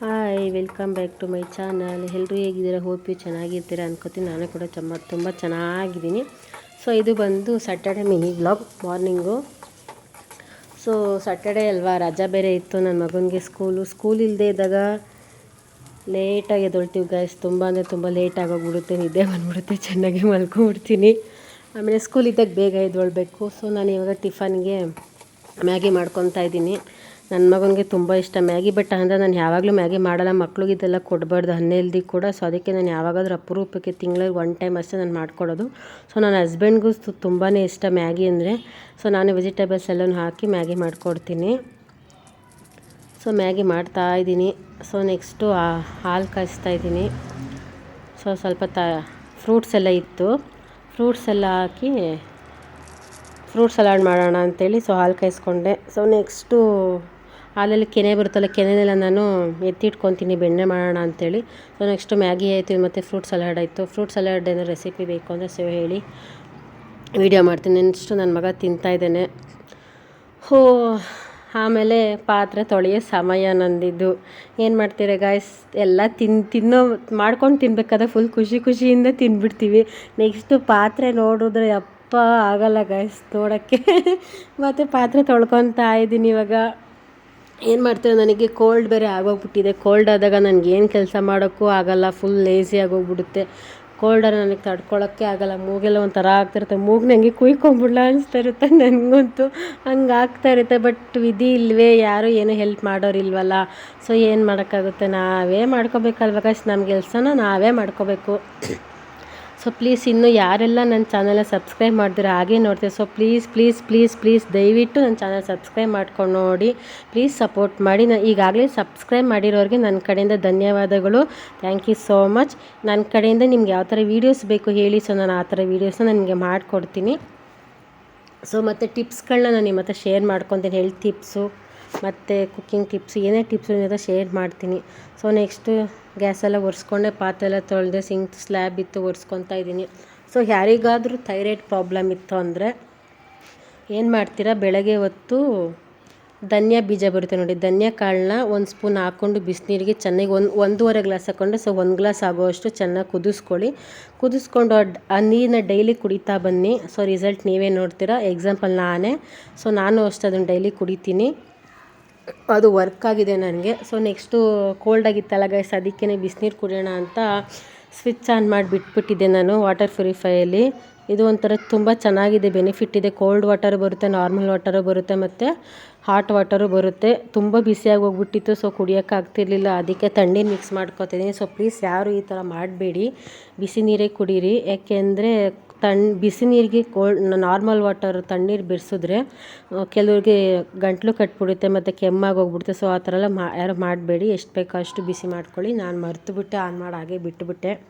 Hi, welcome back to my channel. ಎಲ್ಲರೂ ಹೇಗಿದ್ದೀರಾ? Hope you ಚೆನ್ನಾಗಿರ್ತೀರಾ ಅನ್ಕೋತೀನಿ. ನಾನು ಕೂಡ ಚಮ್ಮ, ತುಂಬ ಚೆನ್ನಾಗಿದ್ದೀನಿ. ಸೊ ಇದು ಬಂದು Saturday mini blog morning so Saturday ಅಲ್ವಾ? ರಜಾ ಬೇರೆ ಇತ್ತು. ನನ್ನ ಮಗನಿಗೆ ಸ್ಕೂಲು ಸ್ಕೂಲ್ ಇಲ್ಲದೆ ಇದ್ದಾಗ ಲೇಟಾಗಿ ಎದೊಳ್ತೀವಿ ಗೈಸ್ ತುಂಬ ಅಂದರೆ ತುಂಬ ಲೇಟ್ ಆಗೋಗ್ಬಿಡುತ್ತೆ. ನಿದ್ದೆ ಬಂದ್ಬಿಡುತ್ತೆ. ಚೆನ್ನಾಗಿ ಮಲ್ಕೊಂಡ್ಬಿಡ್ತೀನಿ. ಆಮೇಲೆ ಸ್ಕೂಲ್ ಇದ್ದಾಗ ಬೇಗ ಎದ್ದೊಳ್ಬೇಕು. ಸೊ ನಾನು ಇವಾಗ ಟಿಫನ್ಗೆ ಮ್ಯಾಗಿ ಮಾಡ್ಕೊತಾ ಇದ್ದೀನಿ. ನನ್ನ ಮಗನಿಗೆ ತುಂಬ ಇಷ್ಟ ಮ್ಯಾಗಿ ಬಟ್ ಅಂದರೆ ನಾನು ಯಾವಾಗಲೂ ಮ್ಯಾಗಿ ಮಾಡಲ್ಲ. ಮಕ್ಳಿಗೆ ಇದೆಲ್ಲ ಕೊಡಬಾರ್ದು ಹನ್ನೆಲ್ದಿ ಕೂಡ. ಸೊ ಅದಕ್ಕೆ ನಾನು ಯಾವಾಗಾದ್ರೂ ಅಪರೂಪಕ್ಕೆ ತಿಂಗಳಿಗೆ ಒನ್ ಟೈಮ್ ಅಷ್ಟೇ ನಾನು ಮಾಡ್ಕೊಡೋದು ಸೊ ನನ್ನ ಹಸ್ಬೆಂಡ್ಗೂ ತುಂಬಾ ಇಷ್ಟ ಮ್ಯಾಗಿ ಅಂದರೆ. ಸೊ ನಾನು ವೆಜಿಟೇಬಲ್ಸ್ ಎಲ್ಲನೂ ಹಾಕಿ ಮ್ಯಾಗಿ ಮಾಡಿಕೊಡ್ತೀನಿ. ಸೊ ಮ್ಯಾಗಿ ಮಾಡ್ತಾ ಇದ್ದೀನಿ. ಸೊ ನೆಕ್ಸ್ಟು ಹಾಲು ಕಾಯಿಸ್ತಾ ಇದ್ದೀನಿ. ಸೊ ಸ್ವಲ್ಪ ತ ಫ್ರೂಟ್ಸ್ ಎಲ್ಲ ಇತ್ತು. ಫ್ರೂಟ್ಸ್ ಎಲ್ಲ ಹಾಕಿ ಫ್ರೂಟ್ ಸಲಾಡ್ ಮಾಡೋಣ ಅಂತೇಳಿ ಸೊ ಹಾಲು ಕಾಯಿಸ್ಕೊಂಡೆ. ಸೊ ನೆಕ್ಸ್ಟು ಹಾಲಲ್ಲಿ ಕೆನೆ ಬರುತ್ತಲ್ಲ, ಕೆನೆನೆಲ್ಲ ನಾನು ಎತ್ತಿಟ್ಕೊತೀನಿ, ಬೆಣ್ಣೆ ಮಾಡೋಣ ಅಂತೇಳಿ. ಸೊ ನೆಕ್ಸ್ಟು ಮ್ಯಾಗಿ ಆಯಿತು, ಮತ್ತು ಫ್ರೂಟ್ ಸಲಾಡ್ ಆಯಿತು. ಫ್ರೂಟ್ ಸಲಾಡ್ ಏನೋ ರೆಸಿಪಿ ಬೇಕು ಅಂದರೆ ಸೊ ಹೇಳಿ ವಿಡಿಯೋ ಮಾಡ್ತೀನಿ. ನೆಕ್ಸ್ಟು ನನ್ನ ಮಗ ತಿಂತಾಯಿದ್ದೇನೆ ಹೋ, ಆಮೇಲೆ ಪಾತ್ರೆ ತೊಳೆಯೋ ಸಮಯ ನಂದಿದ್ದು. ಏನು ಮಾಡ್ತೀರ ಗಾಯ್ಸ್ ಎಲ್ಲ ತಿನ್, ತಿನ್ನೋ, ಮಾಡ್ಕೊಂಡು ತಿನ್ಬೇಕಾದ್ರೆ ಫುಲ್ ಖುಷಿ ಖುಷಿಯಿಂದ ತಿನ್ಬಿಡ್ತೀವಿ. ನೆಕ್ಸ್ಟು ಪಾತ್ರೆ ನೋಡಿದ್ರೆ ಅಪ್ಪ ಆಗಲ್ಲ ಗಾಯ್ಸ್ ನೋಡೋಕ್ಕೆ. ಮತ್ತು ಪಾತ್ರೆ ತೊಳ್ಕೊತಾ ಇದ್ದೀನಿ ಇವಾಗ. ಏನು ಮಾಡ್ತಾರೆ? ನನಗೆ ಕೋಲ್ಡ್ ಬೇರೆ ಆಗೋಗ್ಬಿಟ್ಟಿದೆ. ಕೋಲ್ಡ್ ಆದಾಗ ನನಗೆ ಏನು ಕೆಲಸ ಮಾಡೋಕ್ಕೂ ಆಗಲ್ಲ. Full lazy ಆಗೋಗ್ಬಿಡುತ್ತೆ. ಕೋಲ್ಡನ್ನು ನನಗೆ ತಡ್ಕೊಳ್ಳೋಕ್ಕೆ ಆಗಲ್ಲ. ಮೂಗೆಲ್ಲ ಒಂಥರ ಆಗ್ತಿರುತ್ತೆ. ಮೂಗು ನನಗೆ ಕುಯ್ಕೊಂಬಿಡ್ಲ ಅನಿಸ್ತಾ ಇರುತ್ತೆ ನನಗಂತೂ. ಹಂಗೆ ಆಗ್ತಾ ಇರುತ್ತೆ. ಬಟ್ ವಿಧಿ ಇಲ್ವೇ, ಯಾರೂ ಏನು ಹೆಲ್ಪ್ ಮಾಡೋರಿಲ್ವಲ್ಲ ಸೊ ಏನು ಮಾಡೋಕ್ಕಾಗುತ್ತೆ? ನಾವೇ ಮಾಡ್ಕೋಬೇಕಲ್ವಾಗ ನಮ್ಮ ಕೆಲಸನ ನಾವೇ ಮಾಡ್ಕೋಬೇಕು. ಸೊ ಪ್ಲೀಸ್ ಇನ್ನೂ ಯಾರೆಲ್ಲ ನನ್ನ ಚಾನಲ್ನ ಸಬ್ಸ್ಕ್ರೈಬ್ ಮಾಡಿದ್ರೆ ಹಾಗೆ ನೋಡ್ತೀವಿ so please please please please ದಯವಿಟ್ಟು ನನ್ನ ಚಾನಲ್ ಸಬ್ಸ್ಕ್ರೈಬ್ ಮಾಡ್ಕೊಂಡು ನೋಡಿ. ಪ್ಲೀಸ್ ಸಪೋರ್ಟ್ ಮಾಡಿ. ನಾನು ಈಗಾಗಲೇ ಸಬ್ಸ್ಕ್ರೈಬ್ ಮಾಡಿರೋರಿಗೆ ನನ್ನ ಕಡೆಯಿಂದ ಧನ್ಯವಾದಗಳು. ಥ್ಯಾಂಕ್ ಯು ಸೋ ಮಚ್ ನನ್ನ ಕಡೆಯಿಂದ ನಿಮ್ಗೆ ಯಾವ ಥರ ವೀಡಿಯೋಸ್ ಬೇಕು ಹೇಳಿ ಸೊ ನಾನು ಆ ಥರ ವೀಡಿಯೋಸ್ನ ನನಗೆ ಮಾಡಿಕೊಡ್ತೀನಿ. ಸೊ ಮತ್ತು ಟಿಪ್ಸ್ಗಳನ್ನ ನಾನು ನಿಮ್ಮ ಹತ್ರ ಶೇರ್ ಮಾಡ್ಕೊತೀನಿ ಹೆಲ್ತ್ ಟಿಪ್ಸು ಮತ್ತು ಕುಕ್ಕಿಂಗ್ ಟಿಪ್ಸ್ ಏನೇ ಟಿಪ್ಸ್ ಏನಿದೆ ಶೇರ್ ಮಾಡ್ತೀನಿ. ಸೊ ನೆಕ್ಸ್ಟು ಗ್ಯಾಸೆಲ್ಲ ಒರೆಸ್ಕೊಂಡೆ, ಪಾತ್ರೆ ಎಲ್ಲ ತೊಳೆದೆ ಸಿಂಕ್ ಸ್ಲ್ಯಾಬ್ ಇತ್ತು ಒರೆಸ್ಕೊತಾ ಇದ್ದೀನಿ. ಸೊ ಯಾರಿಗಾದರೂ ಥೈರಾಯ್ಡ್ ಪ್ರಾಬ್ಲಮ್ ಇತ್ತು ಅಂದರೆ ಏನು ಮಾಡ್ತೀರಾ? ಬೆಳಗ್ಗೆ ಹೊತ್ತು ಧನ್ಯ ಬೀಜ ಬರುತ್ತೆ ನೋಡಿ. ಧನ್ಯ ಕಾಳನ್ನ ಒಂದು ಸ್ಪೂನ್ ಹಾಕ್ಕೊಂಡು ಬಿಸಿನೀರಿಗೆ ಚೆನ್ನಾಗಿ ಒಂದು, ಒಂದೂವರೆ ಗ್ಲಾಸ್ ಹಾಕ್ಕೊಂಡು ಸೊ ಒಂದು ಗ್ಲಾಸ್ ಆಗೋವಷ್ಟು ಚೆನ್ನಾಗಿ ಕುದಿಸ್ಕೊಳ್ಳಿ. ಕುದಿಸ್ಕೊಂಡು ಆ ನೀರನ್ನ ಡೈಲಿ ಕುಡಿತಾ ಬನ್ನಿ. ಸೊ ರಿಸಲ್ಟ್ ನೀವೇ ನೋಡ್ತೀರಾ. ಎಕ್ಸಾಂಪಲ್ ನಾನೇ. ಸೊ ನಾನು ಅಷ್ಟು ಅದನ್ನು ಡೈಲಿ ಕುಡಿತೀನಿ. ಅದು ವರ್ಕ್ ಆಗಿದೆ ನನಗೆ. ಸೊ ನೆಕ್ಸ್ಟು ಕೋಲ್ಡ್ ಆಗಿತ್ತಲ್ಲ ಗೈಸ್ ಅದಕ್ಕೇ ಬಿಸಿನೀರು ಕುಡಿಯೋಣ ಅಂತ ಸ್ವಿಚ್ ಆನ್ ಮಾಡಿ ಬಿಟ್ಬಿಟ್ಟಿದ್ದೆ ನಾನು ವಾಟರ್ ಪ್ಯೂರಿಫೈಯಲ್ಲಿ ಇದು ಒಂಥರ ತುಂಬ ಚೆನ್ನಾಗಿದೆ ಬೆನಿಫಿಟ್ ಇದೆ. ಕೋಲ್ಡ್ ವಾಟರ್ ಬರುತ್ತೆ ನಾರ್ಮಲ್ ವಾಟರು ಬರುತ್ತೆ ಮತ್ತು ಹಾಟ್ ವಾಟರು ಬರುತ್ತೆ. ತುಂಬ ಬಿಸಿಯಾಗಿ ಹೋಗ್ಬಿಟ್ಟಿತ್ತು ಸೊ ಕುಡಿಯೋಕ್ಕಾಗ್ತಿರ್ಲಿಲ್ಲ ಅದಕ್ಕೆ ತಣ್ಣೀರು ಮಿಕ್ಸ್ ಮಾಡ್ಕೊತಿದ್ದೀನಿ. ಸೊ ಪ್ಲೀಸ್ ಯಾರು ಈ ಥರ ಮಾಡಬೇಡಿ. ಬಿಸಿ ನೀರೇ ಕುಡೀರಿ. ಯಾಕೆಂದರೆ ತಣ್ಣ ಬಿಸಿ ನೀರಿಗೆ ಕೋಲ್ಡ್ ನಾರ್ಮಲ್ ವಾಟರ್ ತಣ್ಣೀರು ಬಿಡಿಸಿದ್ರೆ ಕೆಲವ್ರಿಗೆ ಗಂಟಲು ಕಟ್ಬಿಡುತ್ತೆ ಮತ್ತು ಕೆಮ್ಮಾಗಿ ಹೋಗ್ಬಿಡುತ್ತೆ. ಸೊ, ಆ ಥರ ಎಲ್ಲ ಮಾ, ಯಾರು ಮಾಡಬೇಡಿ. ಎಷ್ಟು ಬೇಕೋ ಅಷ್ಟು ಬಿಸಿ ಮಾಡ್ಕೊಳ್ಳಿ. ನಾನು ಮರೆತುಬಿಟ್ಟೆ ಆನ್ ಮಾಡಿ, ಹಾಗೆ ಬಿಟ್ಟುಬಿಟ್ಟೆ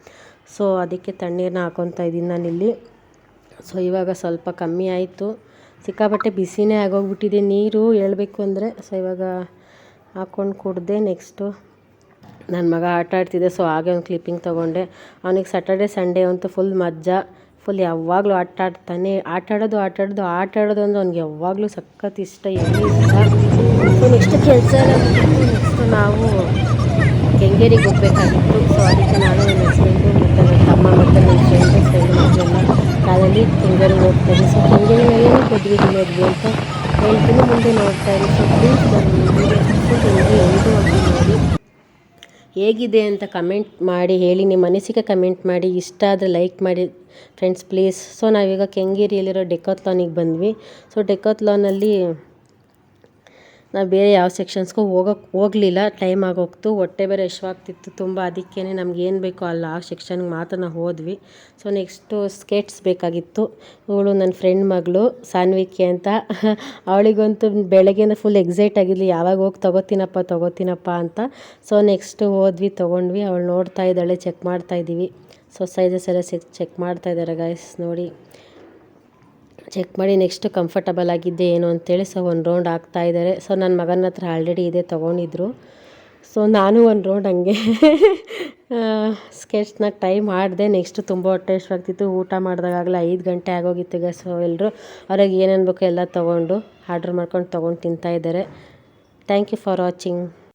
ಸೊ, ಅದಕ್ಕೆ ತಣ್ಣೀರನ್ನ ಹಾಕೊತಾ ಇದ್ದೀನಿ ನಾನಿಲ್ಲಿ ಸೊ, ಇವಾಗ ಸ್ವಲ್ಪ ಕಮ್ಮಿ ಆಯಿತು. ಸಿಕ್ಕಾಪಟ್ಟೆ ಬಿಸಿನೇ ಆಗೋಗ್ಬಿಟ್ಟಿದೆ. ನೀರು ಹೇಳಬೇಕು ಅಂದರೆ, ಸೊ, ಇವಾಗ ಹಾಕ್ಕೊಂಡು ಕುಡ್ದೆ ನೆಕ್ಸ್ಟು. ನನ್ನ ಮಗ ಆಟ ಆಡ್ತಿದ್ದೆ, ಸೊ, ಹಾಗೆ ಒಂದು ಕ್ಲಿಪ್ಪಿಂಗ್ ತೊಗೊಂಡೆ. ಅವನಿಗೆ ಸ್ಯಾಟರ್ಡೆ ಸಂಡೇ ಅಂತೂ ಫುಲ್ ಮಜ್ಜಾ. ಫುಲ್ ಯಾವಾಗಲೂ ಆಟ ಆಡ್ತಾನೆ ಆಟ ಆಡೋದು ಆಟ ಆಡೋದು ಆಟ ಆಡೋದು ಅಂದ್ರೆ ಅವ್ನಿಗೆ ಯಾವಾಗಲೂ ಸಖತ್ ಇಷ್ಟ, ಎಲ್ಲೂ ಇಷ್ಟ? ನೆಕ್ಸ್ಟ್ ಕೆಲಸ ನೆಕ್ಸ್ಟ್ ನಾವು ಕೆಂಗೇರಿಗೆ ಹೋಗ್ಬೇಕಾಗಿತ್ತು. ಸೊ ಅದಕ್ಕೆ ನಾನು ನನ್ನ ಹಸ್ಬೆಂಡು ಮತ್ತು ನನ್ನ ತಮ್ಮ ಮತ್ತು ನನ್ನ ಫ್ರೆಂಡು ಫ್ರೆಂಡ್ ಮಕ್ಕಳೆಲ್ಲ ಕಾಲಲ್ಲಿ ಕೆಂಗೇರಿಗೆ ಹೋಗ್ತಾರೆ ಸೊ ಕೆಂಗೇರಿ ಕೊಟ್ಟಿಗೆ ಮದುವೆ ಅಂತ ಹೇಳ್ತೀನಿ. ಮುಂದೆ ನೋಡ್ತಾ ಇರಿ. ಸೊ ಪ್ಲೀಸ್ ನಾನು ಎಲ್ರಿಗೂ ಹೋಗಿ ನೋಡಿ ಹೇಗಿದೆ ಅಂತ ಕಮೆಂಟ್ ಮಾಡಿ, ಹೇಳಿ, ನಿಮ್ಮ ಅನಿಸಿಕೆ ಕಮೆಂಟ್ ಮಾಡಿ, ಇಷ್ಟ ಆದರೆ ಲೈಕ್ ಮಾಡಿ ಫ್ರೆಂಡ್ಸ್ ಪ್ಲೀಸ್ ಸೊ ನಾವೀಗ ಕೆಂಗೇರಿಯಲ್ಲಿರೋ ಡೆಕೋತ್ಲಾನಿಗೆ ಬಂದ್ವಿ. ಸೊ ಡೆಕೋತ್ಲಾನಲ್ಲಿ ನಾವು ಬೇರೆ ಯಾವ ಸೆಕ್ಷನ್ಸ್ಗೂ ಹೋಗೋಕ್ಕೆ ಹೋಗಲಿಲ್ಲ ಟೈಮ್ ಆಗೋಗ್ತು. ಹೊಟ್ಟೆ ಬೇರೆ ಹಶ್ವಾಗ್ತಿತ್ತು ತುಂಬ. ಅದಕ್ಕೇ ನಮ್ಗೆ ಏನು ಬೇಕೋ ಅಲ್ಲ ಆ ಸೆಕ್ಷನ್ಗೆ ಮಾತ್ರ ನಾವು ಹೋದ್ವಿ. ಸೊ ನೆಕ್ಸ್ಟು ಸ್ಕೇಟ್ಸ್ ಬೇಕಾಗಿತ್ತು. ಇವಳು ನನ್ನ ಫ್ರೆಂಡ್ ಮಗಳು ಸಾನ್ವಿಕೆ ಅಂತ. ಅವಳಿಗಂತೂ ಬೆಳಗ್ಗೆಯಿಂದ ಫುಲ್ ಎಕ್ಸೈಟ್ ಆಗಿದ್ಲು. ಯಾವಾಗ ಹೋಗಿ ತೊಗೋತೀನಪ್ಪ ತೊಗೋತೀನಪ್ಪ ಅಂತ. ಸೊ ನೆಕ್ಸ್ಟು ಹೋದ್ವಿ, ತೊಗೊಂಡ್ವಿ. ಅವಳು ನೋಡ್ತಾ ಇದ್ದಾಳೆ ಚೆಕ್ ಮಾಡ್ತಾ ಇದ್ದೀವಿ. ಸೊ ಸೈಜಸ್ ಎಲ್ಲ ಚೆಕ್ ಮಾಡ್ತಾ ಇದ್ದಾರೆ ಗಾಯ್ಸ್ ನೋಡಿ. ಚೆಕ್ ಮಾಡಿ ನೆಕ್ಸ್ಟ್ ಕಂಫರ್ಟಬಲ್ ಆಗಿದ್ದೆ ಏನು ಅಂತೇಳಿ ಸೊ ಒಂದು ರೌಂಡ್ ಆಗ್ತಾ ಇದ್ದಾರೆ ಸೊ ನನ್ನ ಮಗನ ಹತ್ರ ಆಲ್ರೆಡಿ ಇದೆ ತೊಗೊಂಡಿದ್ರು. ಸೊ ನಾನು ಒಂದು ರೌಂಡ್ ಹಂಗೆ ಸ್ಕೆಚ್ನ ಟ್ರೈ ಮಾಡಿದೆ. ನೆಕ್ಸ್ಟ್ ತುಂಬ ಹೊಟ್ಟೆ ಆಗ್ತಿತ್ತು ಊಟ ಮಾಡಿದಾಗಲೇ ಐದು ಗಂಟೆ ಆಗೋಗಿತ್ತು ಈಗ ಸೊ ಎಲ್ಲರೂ ಅವ್ರಿಗೆ ಏನೇನು ಬೇಕೋ ಎಲ್ಲ ತೊಗೊಂಡು ಆರ್ಡ್ರ್ ಮಾಡ್ಕೊಂಡು ತೊಗೊಂಡು ತಿಂತಾಯಿದ್ದಾರೆ ಥ್ಯಾಂಕ್ ಯು ಫಾರ್ ವಾಚಿಂಗ್